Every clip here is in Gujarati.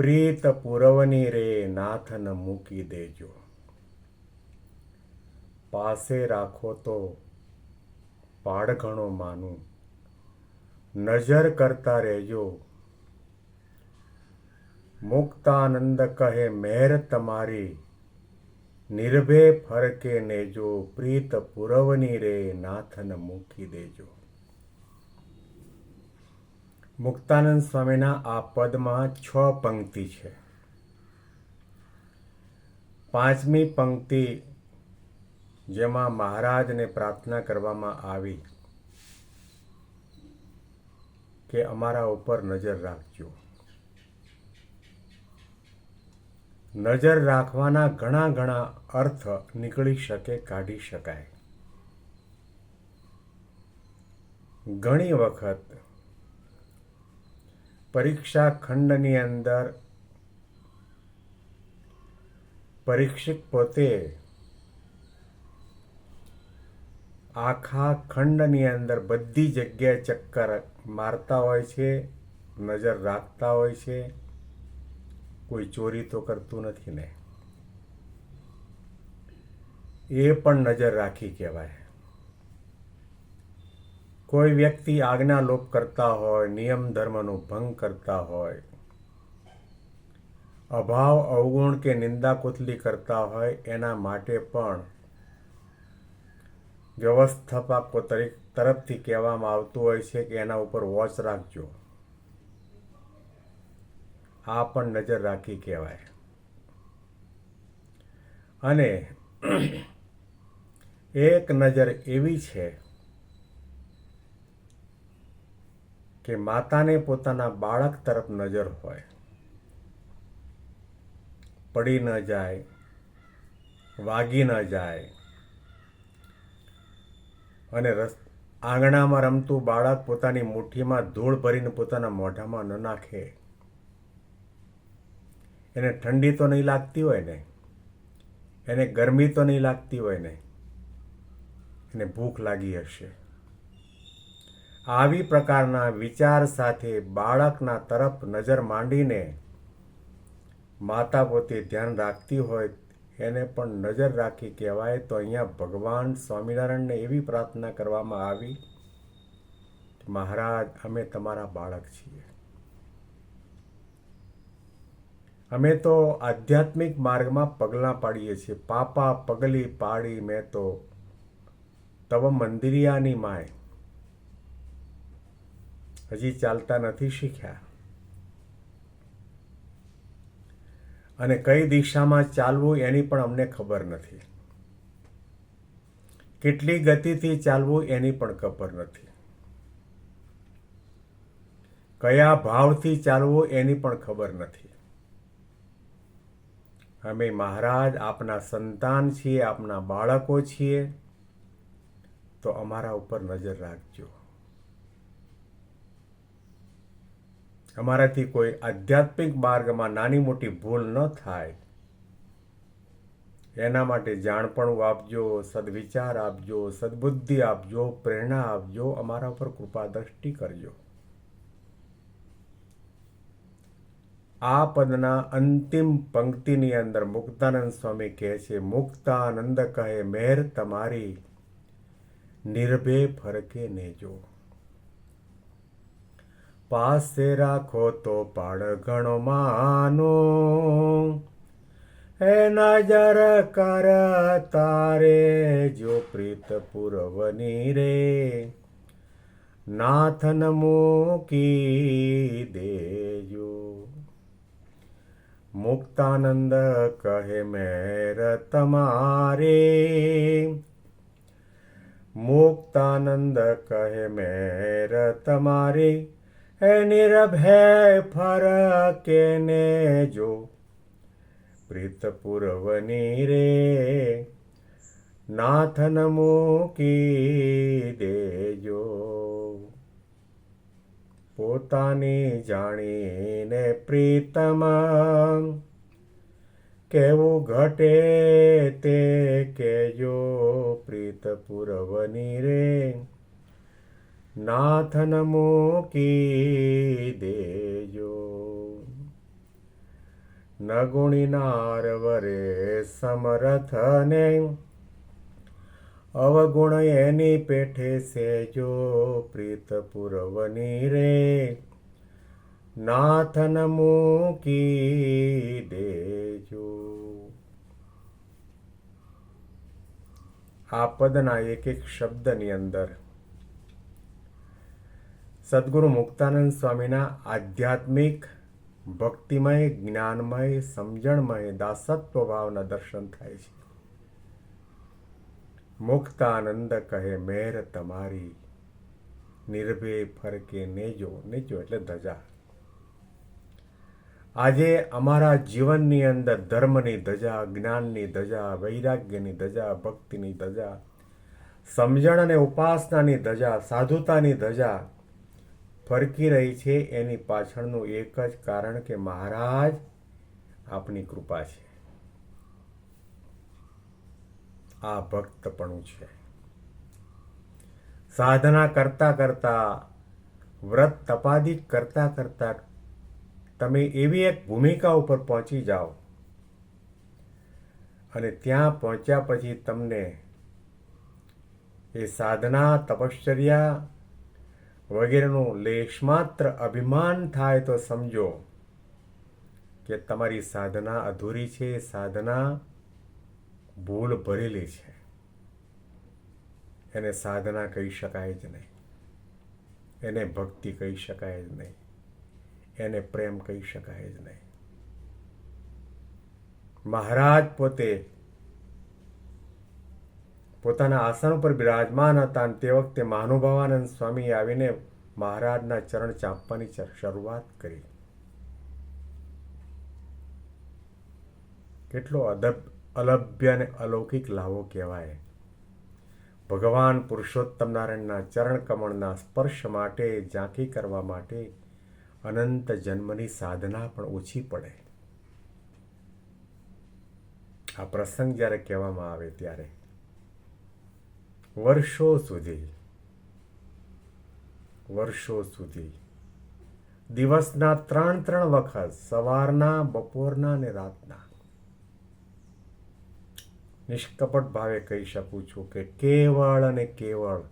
પ્રીત પુરવની રે નાથન મૂકી દેજો પાસે રાખો તો પાડઘણો માનું નજર કરતા રહેજો મુક્તાનંદ કહે મહેર તમારી નિર્ભે ફરકે નેજો પ્રીત પુરવની રે નાથન મૂકી દેજો મુક્તાનંદ સ્વામીના આ પદમાં છ પંક્તિ છે. પાંચમી પંક્તિ જેમાં મહારાજને પ્રાર્થના કરવામાં આવી કે અમારા ઉપર નજર રાખજો. નજર રાખવાના ઘણા ઘણા અર્થ નીકળી શકે, કાઢી શકાય. ઘણી વખત પરીક્ષા ખંડની અંદર પરીક્ષિત પોતે આખા ખંડની અંદર બધી જગ્યાએ ચક્કર મારતા હોય છે, નજર રાખતા હોય છે. કોઈ ચોરી તો કરતું નથી ને. એ પણ નજર રાખી કહેવાય. કોઈ વ્યક્તિ આજ્ઞા લોપ કરતા હોય, નિયમ ધર્મનો ભંગ કરતા હોય, અભાવ, અવગુણ કે નિંદા કુથલી કરતા હોય, એના માટે પણ વ્યવસ્થાપકો તરફથી કહેવામાં આવતું હોય છે કે એના ઉપર વોચ રાખજો. આ પણ નજર રાખી કહેવાય. અને એક નજર એવી છે કે માતાને પોતાના બાળક તરફ નજર હોય. પડી ન જાય, વાગી ન જાય. અને રસ, આંગણામાં રમતું બાળક પોતાની મુઠ્ઠીમાં ધૂળ ભરીને પોતાના મોઢામાં ન નાખે. એને ઠંડી તો નહીં લાગતી હોય ને? એને ગરમી તો નહીં લાગતી હોય ને? એને ભૂખ લાગી હશે. આવી પ્રકારના વિચાર સાથે બાળકના તરફ નજર માંડીને માતા પોતે ધ્યાન રાખતી હોય એને પણ નજર રાખી કહેવાય તો અહીંયા ભગવાન સ્વામિનારાયણને એવી પ્રાર્થના કરવામાં આવી મહારાજ, અમે તમારા બાળક છીએ. અમે તો આધ્યાત્મિક માર્ગમાં પગલાં પાડીએ છીએ. પાપા પગલી પાડી મેં તો તવ મંદિરિયાની માય હજી ચાલતા નથી શીખ્યા. અને કઈ દિશામાં ચાલવું એની પણ અમને ખબર નથી. કેટલી ગતિથી ચાલવું એની પણ ખબર નથી. કયા ભાવથી ચાલવું એની પણ ખબર નથી. અમે મહારાજ આપના સંતાન છીએ, આપના બાળકો છીએ. તો અમારા ઉપર નજર રાખજો. અમારાથી કોઈ આધ્યાત્મિક માર્ગમાં નાની મોટી ભૂલ ન થાય. એના માટે જાણપણું આપજો, સદવિચાર આપજો, સદબુદ્ધિ આપજો, પ્રેરણા આપજો, અમારા ઉપર કૃપા દ્રષ્ટિ કરજો. આ પદના અંતિમ પંક્તિની અંદર મુક્તાનંદ સ્વામી કહે છે, મુક્તાનંદ કહે, મેર તમારી નિર્ભે ફરકે નેજો. પાસે રાખો તો પાડ ઘણો માનો. હે નજર કર તારે જો પ્રીત પૂરવની રે. નાથન મૂકી દેજો. મુક્તાનંદ કહે, મેર તમારે. મુક્તાનંદ કહે, મેર તમારી. નિરભય ફરકે ને જો. પ્રીત પૂર્વની રે નાથન મૂકી દેજો. પોતાની જાણીને પ્રીતમ કેવું ઘટે તે કેજો. પ્રીત પૂર્વની રે નાથન મૂકી દેજો નગુણી નારવરે સમરથને અવગુણ એની પેઠે સેજો પ્રીત પુરવની રે નાથન મૂકી દેજો આ પદના એક એક શબ્દની અંદર સદગુરુ મુક્તાનંદ સ્વામીના આધ્યાત્મિક ભક્તિમય, જ્ઞાનમય, સમજણમય, દાસત્વ ભાવના દર્શન થાય છે. મુક્તાનંદ કહે, મેર તમારી નિર્ભે ફરકે નેજો નેજો એટલે ધજા. આજે અમારા જીવનની અંદર ધર્મની ધજા, જ્ઞાનની ધજા, વૈરાગ્યની ધજા, ભક્તિની ધજા, સમજણ અને ઉપાસનાની ધજા, સાધુતાની ધજા ફરકી રહી છે એની પાછળનું એક જ કારણ કે મહારાજ આપની કૃપા છે. આ ભક્તપણું છે. સાધના કરતા કરતા, વ્રત તપાદી કરતા કરતા તમે એવી એક ભૂમિકા ઉપર પહોંચી જાઓ. અને ત્યાં પહોંચ્યા પછી તમને એ સાધના, તપશ્ચર્યા વગેરેનું લેશમાત્ર અભિમાન થાય તો સમજો કે તમારી સાધના અધૂરી છે, સાધના ભૂલ ભરેલી છે. એને સાધના કહી શકાય જ નહીં. એને ભક્તિ કહી શકાય જ નહીં. એને પ્રેમ કહી શકાય જ નહીં. મહારાજ પોતે પોતાના આસન ઉપર બિરાજમાન હતા અને તે વખતે મહાનુભાવાનંદ સ્વામી આવીને મહારાજના ચરણ ચાંપવાની શરૂઆત કરી. કેટલો અદબ, અલભ્ય અને અલૌકિક લાવો કહેવાય. ભગવાન પુરુષોત્તમ નારાયણના ચરણ કમળના સ્પર્શ માટે, ઝાંખી કરવા માટે અનંત જન્મની સાધના પણ ઓછી પડે. આ પ્રસંગ જ્યારે કહેવામાં આવે ત્યારે વર્ષો સુધી વર્ષો સુધી. દિવસના ત્રણ ત્રણ વખત, સવારના, બપોરના અને રાતના. નિષ્કપટ ભાવે કહી શકું છું કે કેવળ અને કેવળ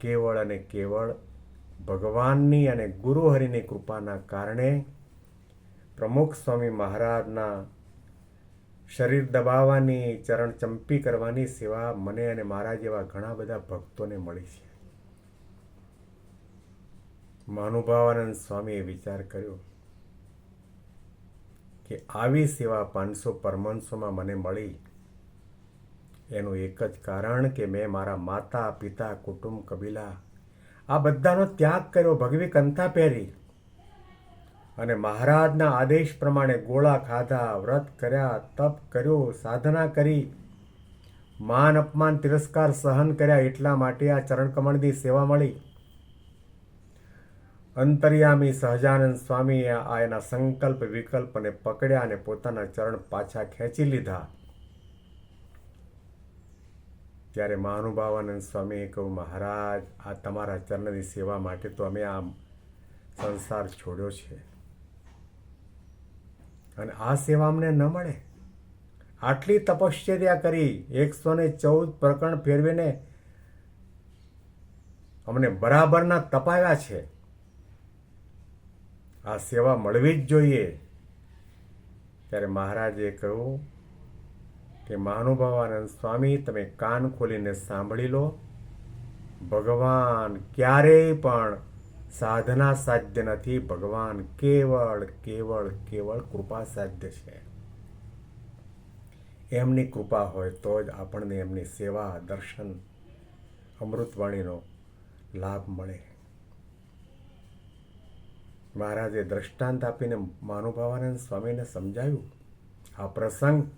કેવળ અને કેવળ ભગવાનની અને ગુરુહરિની કૃપાના કારણે પ્રમુખ સ્વામી મહારાજના શરીર દબાવવાની, ચરણ ચંપી કરવાની સેવા મને અને મારા જેવા ઘણા બધા ભક્તોને મળી છે. મહાનુભાવાનંદ સ્વામીએ વિચાર કર્યો કે આવી સેવા પાંચસો પરમંશોમાં મને મળી. એનું એક જ કારણ કે મેં મારા માતા, પિતા, કુટુંબ, કબીલા આ બધાનો ત્યાગ કર્યો. ભગવી કંથા પહેરી. અને મહારાજના આદેશ પ્રમાણે ગોળા ખાધા, વ્રત કર્યા, તપ કર્યો, સાધના કરી. માન અપમાન તિરસ્કાર સહન કર્યા એટલા માટે આ ચરણકમળની સેવા મળી. અંતર્યામી સહજાનંદ સ્વામીએ આ એના સંકલ્પ, વિકલ્પને પકડ્યા અને પોતાના ચરણ પાછા ખેંચી લીધા. ત્યારે મહાનુભાવાનંદ સ્વામીએ કહ્યું, મહારાજ, આ તમારા ચરણની સેવા માટે તો અમે આ સંસાર છોડ્યો છે. અને આ સેવા અમને ન મળે. આટલી તપશ્ચર્યા કરી એકસો ને ચૌદ પ્રકરણ ફેરવીને અમને બરાબરના તપાવ્યા છે. આ સેવા મળવી જ જોઈએ. ત્યારે મહારાજે કહ્યું કે, મહાનુભાવાનંદ સ્વામી, તમે કાન ખોલીને સાંભળી લો. ભગવાન ક્યારેય પણ સાધના સાધ્ય નથી. ભગવાન કેવળ કેવળ કેવળ કૃપા સાધ્ય છે. એમની કૃપા હોય તો જ આપણને એમની સેવા, દર્શન, અમૃતવાણીનો લાભ મળે. મહારાજે દ્રષ્ટાંત આપીને મહાનુભાવાનંદ સ્વામીને સમજાવ્યું, આ પ્રસંગ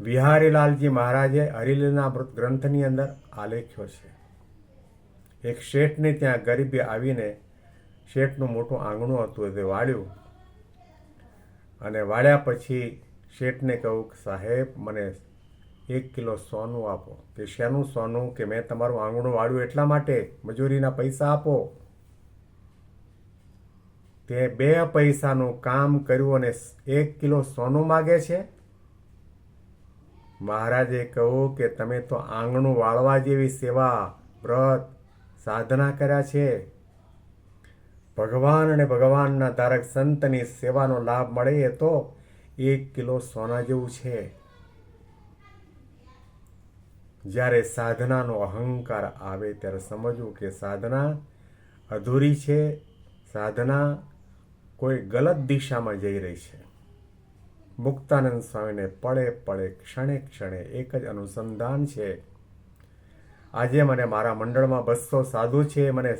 વિહારીલાલજી મહારાજે અમૃત ગ્રંથની અંદર આલેખ્યો છે. એક શેઠને ત્યાં ગરીબે આવીને શેઠનું મોટું આંગણું હતું તે વાળ્યું. અને વાળ્યા પછી શેઠને કહ્યું કે, સાહેબ, મને એક કિલો સોનું આપો. કે, શેનું સોનું? કે, મેં તમારું આંગણું વાળ્યું એટલા માટે? મજૂરીના પૈસા આપો. તે બે પૈસાનું કામ કર્યું અને એક કિલો સોનું માગે છે. મહારાજે કહ્યું કે, તમે તો આંગણું વાળવા જેવી સેવા, વ્રત, સાધના કર્યા છે. ભગવાન અને ભગવાનના ધારક સંતની સેવાનો લાભ મળે એ તો એક કિલો સોના જેવું છે. જ્યારે સાધનાનો અહંકાર આવે ત્યારે સમજવું કે સાધના અધૂરી છે. સાધના કોઈ ગલત દિશામાં જઈ રહી છે. મુક્તાનંદ સ્વામીને પળે પળે ક્ષણે ક્ષણે એક જ અનુસંધાન છે. આજે મને મારા મંડળમાં બસો સાધુ છે. મને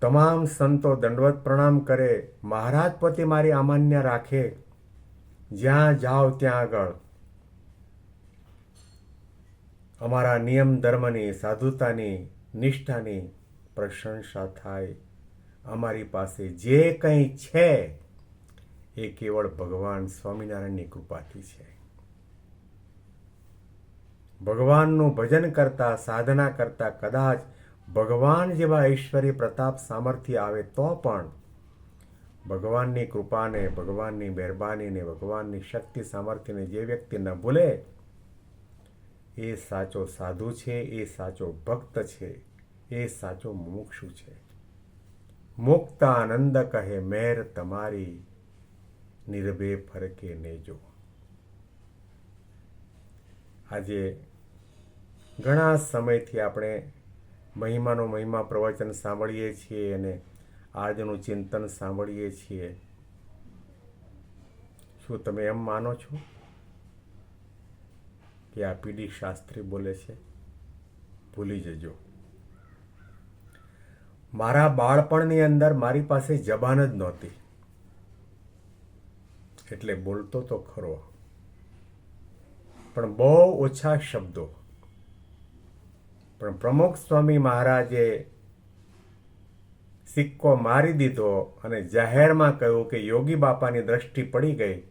તમામ સંતો દંડવત પ્રણામ કરે, મહારાજ પતિ મારી અમાન્ય રાખે, જ્યાં જાઓ ત્યાં આગળ. અમારા નિયમ ધર્મની, સાધુતાની, નિષ્ઠાની પ્રશંસા થાય. અમારી પાસે જે કંઈ છે, એ કેવળ ભગવાન સ્વામિનારાયણની કૃપાથી છે. ભગવાનનું ભજન કરતા, સાધના કરતા કદાચ ભગવાન જેવા ઐશ્વર્ય પ્રતાપ સામર્થ્ય આવે તો પણ ભગવાનની કૃપાને, ભગવાનની મહેરબાનીને, ભગવાનની શક્તિ સામર્થ્યને જે વ્યક્તિ ન ભૂલે, એ સાચો સાધુ છે, એ સાચો ભક્ત છે, એ સાચો મુમુક્ષુ છે. મુક્તાનંદ કહે મેર તમારી નિર્ભે ફરકે નેજો. આજે ઘણા સમયથી આપણે મહિમાનો મહિમા પ્રવચન સાંભળીએ છીએ અને આજનું ચિંતન સાંભળીએ છીએ. શું તમે એમ માનો છો કે આ પીડી શાસ્ત્રી બોલે છે? ભૂલી જજો. મારા બાળપણની અંદર મારી પાસે જબાન જ નહોતી. એટલે બોલતો તો ખરો. પણ બહુ ઓછા શબ્દો પણ પ્રમુખ સ્વામી મહારાજે સિક્કો મારી દીધો અને જાહેરમાં કહ્યું કે યોગી બાપાની દ્રષ્ટિ પડી ગઈ.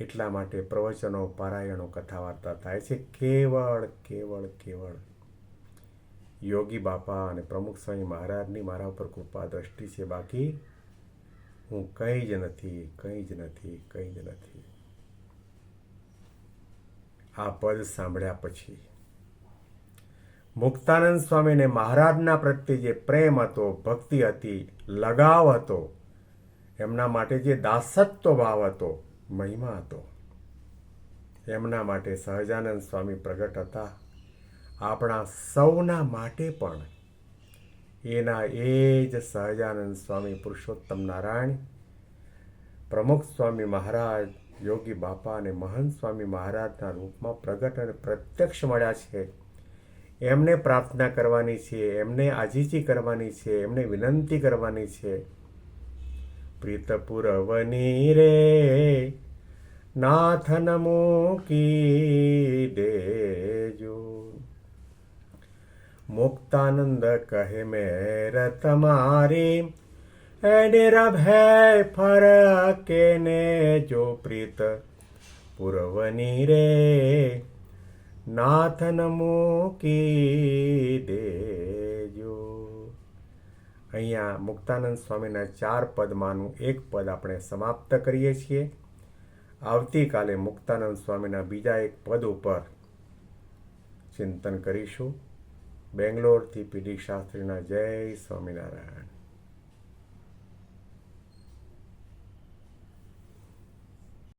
એટલા માટે પ્રવચનો, પારાયણો કથા વાર્તા થાય છે. કેવળ કેવળ કેવળ. યોગી બાપા અને પ્રમુખ સ્વામી મહારાજની મારા ઉપર કૃપા દ્રષ્ટિ છે. બાકી હું કંઈ જ નથી, કંઈ જ નથી, કંઈ જ નથી. આ પદ સાંભળ્યા પછી મુક્તાનંદ સ્વામીને મહારાજના પ્રત્યે જે પ્રેમ હતો, ભક્તિ હતી, લગાવ હતો, એમના માટે જે દાસત્વ ભાવ હતો, મહિમા હતો. એમના માટે સહજાનંદ સ્વામી પ્રગટ હતા. આપણા સૌના માટે પણ એના એ જ સહજાનંદ સ્વામી પુરુષોત્તમ નારાયણ, પ્રમુખ સ્વામી મહારાજ, યોગી બાપા અને મહંત સ્વામી મહારાજના રૂપમાં પ્રગટ અને પ્રત્યક્ષ મળ્યા છે. એમને પ્રાર્થના કરવાની છે, એમને આજીજી કરવાની છે, એમને વિનંતી કરવાની છે. પ્રીત પુરવની રે, નાથન મૂકી દેજો. મુક્તાનંદ કહે, મેર તમારી નિરભય ફરકે ને જો પ્રીત પુરવની રે નાથન મૂકી દેજો અહીંયા મુક્તાનંદ સ્વામીના ચાર પદમાંનું એક પદ આપણે સમાપ્ત કરીએ છીએ. આવતીકાલે મુક્તાનંદ સ્વામીના બીજા એક પદ ઉપર ચિંતન કરીશું. બેંગ્લોરથી પીડી શાસ્ત્રીના જય સ્વામિનારાયણ.